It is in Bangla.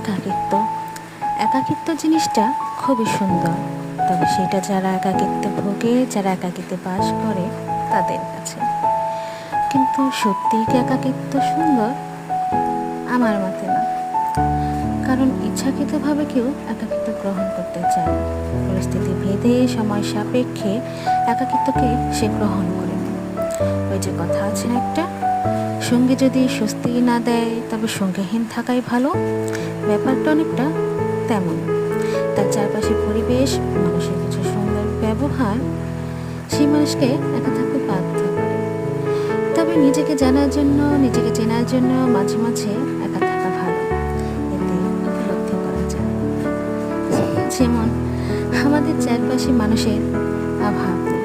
একাকিত্ব। একাকিত্ব জিনিসটা খুবই সুন্দর। তবে সেটা যারা একাকিত্বে ভোগে, যারা একাকিত্বে বাস করে, তাদের কাছে। কিন্তু সত্যিই কি একাকিত্ব সুন্দর? আমার মতে না। কারণ ইচ্ছাকৃতভাবে কেউ একাকিত্ব গ্রহণ করতে চায়। পরিস্থিতি ভেদে, সময় সাপেক্ষে একাকিত্বকে সে গ্রহণ করে। ওই যে কথা আছে একটা? সঙ্গে যদি স্বস্তি না দেয়, তবে সঙ্গীহীন থাকাই ভালো। ব্যাপারটা অনেকটা তেমন। তার চারপাশে পরিবেশ, মানুষের কিছু সুন্দর ব্যবহার, সেই মানুষকে একা থাকতে বাধ্য তবে নিজেকে জানার জন্য, নিজেকে চেনার জন্য মাঝে মাঝে একা থাকা ভালো। এতে উপলব্ধি করা যায়। যেমন, আমাদের চারপাশে মানুষের অভাব